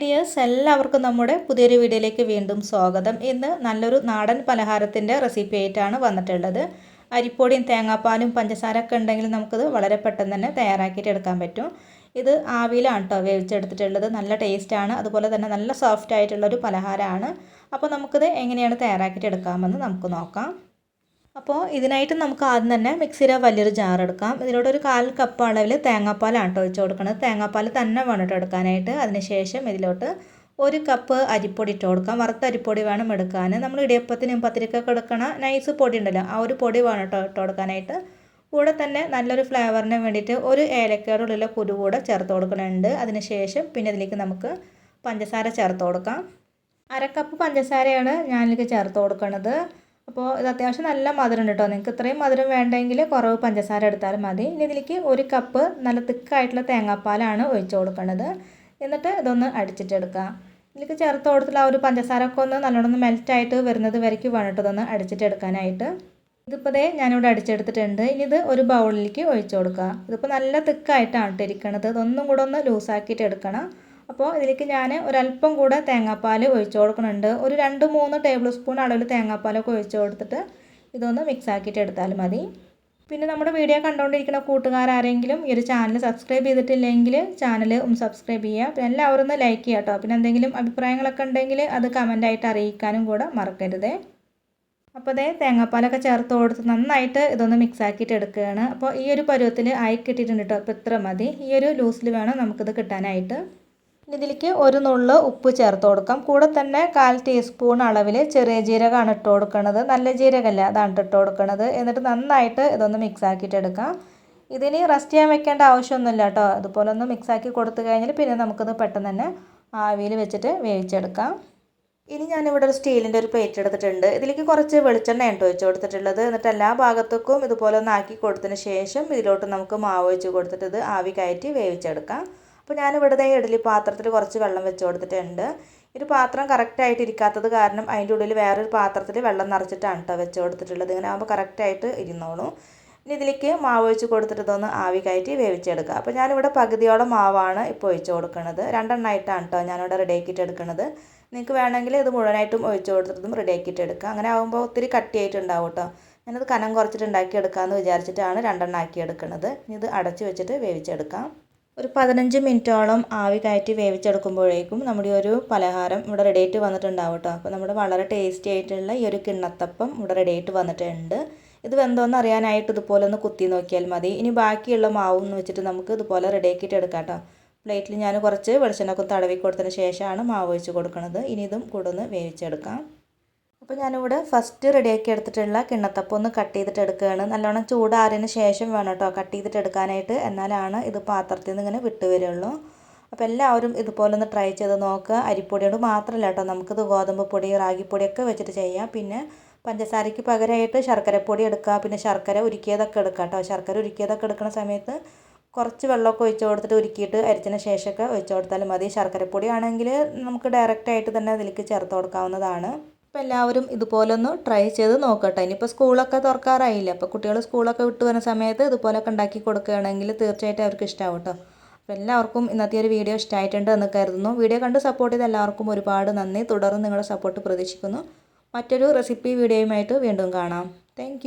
Dears എല്ലാവർക്കും നമ്മുടെ പുതിയൊരു വീഡിയോയിലേക്ക് വീണ്ടും സ്വാഗതം. ഇന്ന് നല്ലൊരു നാടൻ പലഹാരത്തിന്റെ റെസിപ്പി ആയിട്ടാണ് വന്നിട്ടുള്ളത്. അരിപ്പൊടിയും തേങ്ങാപ്പാലും പഞ്ചസാരയൊക്കെ ഉണ്ടെങ്കിൽ നമുക്കിത് വളരെ പെട്ടെന്ന് തന്നെ തയ്യാറാക്കിയിട്ട് എടുക്കാൻ പറ്റും. ഇത് ആവിയിലാണ് കേട്ടോ വേവിച്ചെടുത്തിട്ടുള്ളത്. നല്ല ടേസ്റ്റാണ് അതുപോലെ തന്നെ നല്ല സോഫ്റ്റ് ആയിട്ടുള്ളൊരു പലഹാരമാണ്. അപ്പോൾ നമുക്കിത് എങ്ങനെയാണ് തയ്യാറാക്കിയിട്ട് എടുക്കാമെന്ന് നമുക്ക് നോക്കാം. അപ്പോൾ ഇതിനായിട്ട് നമുക്ക് ആദ്യം തന്നെ മിക്സിയിലെ വലിയൊരു ജാർ എടുക്കാം. ഇതിലോട്ട് ഒരു കാൽ കപ്പ് അളവിൽ തേങ്ങാപ്പാലാണ് കേട്ടോ ഒഴിച്ച് കൊടുക്കുന്നത്. തേങ്ങാപ്പാൽ തന്നെ വേണം എടുക്കാനായിട്ട്. അതിനുശേഷം ഇതിലോട്ട് ഒരു കപ്പ് അരിപ്പൊടി ഇട്ട് കൊടുക്കാം. വറുത്ത അരിപ്പൊടി വേണം എടുക്കാൻ. നമ്മൾ ഇടിയപ്പത്തിനും പത്തിരിക്കൊക്കെ എടുക്കണ നൈസ് പൊടി ഉണ്ടല്ലോ ആ ഒരു പൊടി വേണം കേട്ടോ ഇട്ട് കൊടുക്കാനായിട്ട്. കൂടെ തന്നെ നല്ലൊരു ഫ്ലേവറിന് വേണ്ടിയിട്ട് ഒരു ഏലക്കയുടെ ഉള്ളിലെ കുരു കൂടെ ചേർത്ത് കൊടുക്കുന്നുണ്ട്. അതിനുശേഷം പിന്നെ ഇതിലേക്ക് നമുക്ക് പഞ്ചസാര ചേർത്ത് കൊടുക്കാം. അരക്കപ്പ് പഞ്ചസാരയാണ് ഞാനിതിലേക്ക് ചേർത്ത് കൊടുക്കുന്നത്. അപ്പോൾ ഇത് അത്യാവശ്യം നല്ല മധുരം ഉണ്ട് കേട്ടോ നിങ്ങൾക്ക് ഇത്രയും മധുരം വേണ്ടെങ്കിൽ കുറവ് പഞ്ചസാര എടുത്താലും മതി. ഇനി ഇതിലേക്ക് ഒരു കപ്പ് നല്ല തിക്കായിട്ടുള്ള തേങ്ങാപ്പാലാണ് ഒഴിച്ചു കൊടുക്കേണ്ടത്. എന്നിട്ട് ഇതൊന്ന് അടിച്ചിട്ടെടുക്കുക. ഇതിലേക്ക് ചേർത്ത് കൊടുത്തിട്ടുള്ള ആ ഒരു പഞ്ചസാര ഒക്കെ ഒന്ന് നല്ലോണം മെൽറ്റായിട്ട് വരുന്നത് വരയ്ക്ക് വേണ്ടിട്ട് ഇതൊന്ന് അടിച്ചിട്ടെടുക്കാനായിട്ട്. ഇതിപ്പോൾ ദേ ഞാനിവിടെ അടിച്ചെടുത്തിട്ടുണ്ട്. ഇനി ഇത് ഒരു ബൗളിലേക്ക് ഒഴിച്ചു കൊടുക്കുക. ഇതിപ്പോൾ നല്ല തിക്കായിട്ടാണ് ഇട്ടിരിക്കണത് ഇതൊന്നും കൂടെ ഒന്ന് ലൂസാക്കിയിട്ട് എടുക്കണം. അപ്പോൾ ഇതിലേക്ക് ഞാൻ ഒരല്പം കൂടെ തേങ്ങാപ്പാൽ ഒഴിച്ച് കൊടുക്കുന്നുണ്ട്. ഒരു രണ്ട് മൂന്ന് ടേബിൾ സ്പൂൺ അളവിൽ തേങ്ങാപ്പാലൊക്കെ ഒഴിച്ച് കൊടുത്തിട്ട് ഇതൊന്ന് മിക്സ് ആക്കിയിട്ട് എടുത്താൽ മതി. പിന്നെ നമ്മുടെ വീഡിയോ കണ്ടുകൊണ്ടിരിക്കുന്ന കൂട്ടുകാരാരെങ്കിലും ഈ ഒരു ചാനൽ സബ്സ്ക്രൈബ് ചെയ്തിട്ടില്ലെങ്കിൽ ചാനൽ ഒന്ന് സബ്സ്ക്രൈബ് ചെയ്യുക. പിന്നെ എല്ലാവരും ഒന്ന് ലൈക്ക് ചെയ്യുക കേട്ടോ പിന്നെ എന്തെങ്കിലും അഭിപ്രായങ്ങളൊക്കെ ഉണ്ടെങ്കിൽ അത് കമന്റായിട്ട് അറിയിക്കാനും കൂടെ മറക്കരുത്. അപ്പോൾ അതേ തേങ്ങാപ്പാലൊക്കെ ചേർത്ത് കൊടുത്ത് നന്നായിട്ട് ഇതൊന്ന് മിക്സ് ആക്കിയിട്ട് എടുക്കുകയാണ്. അപ്പോൾ ഈ ഒരു പരുവത്തിൽ ആയി കിട്ടിയിട്ടുണ്ട് കേട്ടോ അപ്പോൾ ഇത്ര മതി. ഈ ഒരു ലൂസിൽ വേണം നമുക്കിത് കിട്ടാനായിട്ട്. ഇതിലേക്ക് ഒരു നുള്ള് ഉപ്പ് ചേർത്ത് കൊടുക്കാം. കൂടെ തന്നെ കാൽ ടീസ്പൂൺ അളവിൽ ചെറിയ ജീരകമാണ് ഇട്ട് കൊടുക്കുന്നത് നല്ല ജീരകമല്ല അതാണ് ഇട്ട് കൊടുക്കുന്നത് എന്നിട്ട് നന്നായിട്ട് ഇതൊന്ന് മിക്സ് ആക്കിയിട്ട് എടുക്കാം. ഇതിന് റെസ്റ്റ് ചെയ്യാൻ വെക്കേണ്ട ആവശ്യമൊന്നുമില്ല കേട്ടോ. അതുപോലെ ഒന്ന് മിക്സ് ആക്കി കൊടുത്തു കഴിഞ്ഞാൽ പിന്നെ നമുക്കിത് പെട്ടെന്ന് തന്നെ ആവിയിൽ വെച്ചിട്ട് വേവിച്ചെടുക്കാം. ഇനി ഞാനിവിടെ ഒരു സ്റ്റീലിന്റെ ഒരു പ്ലേറ്റ് എടുത്തിട്ടുണ്ട്. ഇതിലേക്ക് കുറച്ച് വെളിച്ചെണ്ണ ഉണ്ട് ഒഴിച്ച് കൊടുത്തിട്ടുള്ളത്. എന്നിട്ട് എല്ലാ ഭാഗത്തേക്കും ഇതുപോലെ ഒന്ന് ആക്കി കൊടുത്തതിന് ശേഷം ഇതിലോട്ട് നമുക്ക് മാവ് ഒഴിച്ച് കൊടുത്തിട്ട് ഇത് ആവി കയറ്റി വേവിച്ചെടുക്കാം. അപ്പോൾ ഞാൻ ഞാനിവിടെ ഇഡലി പാത്രത്തിൽ കുറച്ച് വെള്ളം വെച്ച് കൊടുത്തിട്ടുണ്ട്. ഒരു പാത്രം കറക്റ്റായിട്ട് ഇരിക്കാത്തത് കാരണം അതിന്റെ ഉള്ളിൽ വേറൊരു പാത്രത്തിൽ വെള്ളം നിറച്ചിട്ടാണ് കേട്ടോ വെച്ച് കൊടുത്തിട്ടുള്ളത്. ഇങ്ങനെ ആകുമ്പോൾ കറക്റ്റായിട്ട് ഇരുന്നോളൂ. ഇനി ഇതിലേക്ക് മാവ് ഒഴിച്ച് കൊടുത്തിട്ട് ഇതൊന്ന് ആവി കയറ്റി വേവിച്ചെടുക്കുക. അപ്പോൾ ഞാനിവിടെ പകുതിയോളം മാവാണ് ഇപ്പോൾ ഒഴിച്ച് കൊടുക്കുന്നത് രണ്ടെണ്ണമായിട്ടാണ് കേട്ടോ ഞാനിവിടെ റെഡിയാക്കിയിട്ട് എടുക്കുന്നത് നിങ്ങൾക്ക് വേണമെങ്കിൽ ഇത് മുഴുവനായിട്ടും ഒഴിച്ച് കൊടുത്തിട്ടും റെഡിയാക്കിയിട്ട് എടുക്കുക. അങ്ങനെ ആകുമ്പോൾ ഒത്തിരി കട്ടിയായിട്ടുണ്ടാവും കേട്ടോ ഞാനത് കനം കുറച്ചിട്ട് ഉണ്ടാക്കി എടുക്കാമെന്ന് വിചാരിച്ചിട്ടാണ് രണ്ടെണ്ണം ആക്കി എടുക്കുന്നത് ഇനി ഇത് അടച്ച് വെച്ചിട്ട് വേവിച്ചെടുക്കാം. ഒരു പതിനഞ്ച് മിനിറ്റോളം ആവി കയറ്റി വേവിച്ചെടുക്കുമ്പോഴേക്കും നമ്മുടെ ഒരു പലഹാരം ഇവിടെ റെഡി ആയിട്ട് വന്നിട്ടുണ്ടാവും അപ്പോൾ നമ്മുടെ വളരെ ടേസ്റ്റി ആയിട്ടുള്ള ഈ ഒരു കിണ്ണത്തപ്പം ഇവിടെ റെഡി ആയിട്ട് വന്നിട്ടുണ്ട്. ഇത് വെന്തോന്ന് അറിയാനായിട്ട് ഇതുപോലെ ഒന്ന് കുത്തി നോക്കിയാൽ മതി. ഇനി ബാക്കിയുള്ള മാവും എന്ന് വെച്ചിട്ട് നമുക്ക് ഇതുപോലെ റെഡി ആക്കിയിട്ട് എടുക്കാം കേട്ടോ പ്ലേറ്റിൽ ഞാൻ കുറച്ച് വെളിച്ചെണ്ണക്കും തടവി കൊടുത്തതിന് ശേഷമാണ് മാവ് ഒഴിച്ച് കൊടുക്കുന്നത് ഇനി ഇതും കൂടെ ഒന്ന് വേവിച്ചെടുക്കാം. അപ്പോൾ ഞാനിവിടെ ഫസ്റ്റ് റെഡിയാക്കി എടുത്തിട്ടുള്ള കിണ്ണത്തപ്പം ഒന്ന് കട്ട് ചെയ്തിട്ട് എടുക്കുകയാണ്. നല്ലോണം ചൂടാറിയതിന് ശേഷം വേണം കേട്ടോ കട്ട് ചെയ്തിട്ട് എടുക്കാനായിട്ട്. എന്നാലാണ് ഇത് പാത്രത്തിൽ നിന്ന് ഇങ്ങനെ വിട്ട് വരുള്ളൂ. അപ്പോൾ എല്ലാവരും ഇതുപോലെ ഒന്ന് ട്രൈ ചെയ്ത് നോക്കുക. അരിപ്പൊടിയോട് മാത്രമല്ല കേട്ടോ നമുക്കിത് ഗോതമ്പ് പൊടി റാഗിപ്പൊടിയൊക്കെ വെച്ചിട്ട് ചെയ്യാം. പിന്നെ പഞ്ചസാരയ്ക്ക് പകരമായിട്ട് ശർക്കരപ്പൊടി എടുക്കുക. പിന്നെ ശർക്കര ഉരുക്കിയതൊക്കെ എടുക്കുക കേട്ടോ ശർക്കര ഉരുക്കിയതൊക്കെ എടുക്കുന്ന സമയത്ത് കുറച്ച് വെള്ളമൊക്കെ ഒഴിച്ച് കൊടുത്തിട്ട് ഉരുക്കിയിട്ട് അരിച്ചതിന് ശേഷമൊക്കെ ഒഴിച്ച് കൊടുത്താലും മതി. ശർക്കരപ്പൊടി ആണെങ്കിൽ നമുക്ക് ഡയറക്റ്റായിട്ട് തന്നെ അതിലേക്ക് ചേർത്ത് കൊടുക്കാവുന്നതാണ്. അപ്പോൾ എല്ലാവരും ഇതുപോലൊന്ന് ട്രൈ ചെയ്ത് നോക്കട്ടെ. ഇനിയിപ്പോൾ സ്കൂളൊക്കെ തുറക്കാറായില്ല? അപ്പോൾ കുട്ടികൾ സ്കൂളൊക്കെ വിട്ടു വരുന്ന സമയത്ത് ഇതുപോലൊക്കെ ഉണ്ടാക്കി കൊടുക്കുകയാണെങ്കിൽ തീർച്ചയായിട്ടും അവർക്ക് ഇഷ്ടമാവും കേട്ടോ അപ്പോൾ എല്ലാവർക്കും ഇന്നത്തെ ഒരു വീഡിയോ ഇഷ്ടമായിട്ടുണ്ട് എന്ന് കരുതുന്നു. വീഡിയോ കണ്ട് സപ്പോർട്ട് ചെയ്ത എല്ലാവർക്കും ഒരുപാട് നന്ദി. തുടർന്ന് നിങ്ങളുടെ സപ്പോർട്ട് പ്രതീക്ഷിക്കുന്നു. മറ്റൊരു റെസിപ്പി വീഡിയോയുമായിട്ട് വീണ്ടും കാണാം. താങ്ക്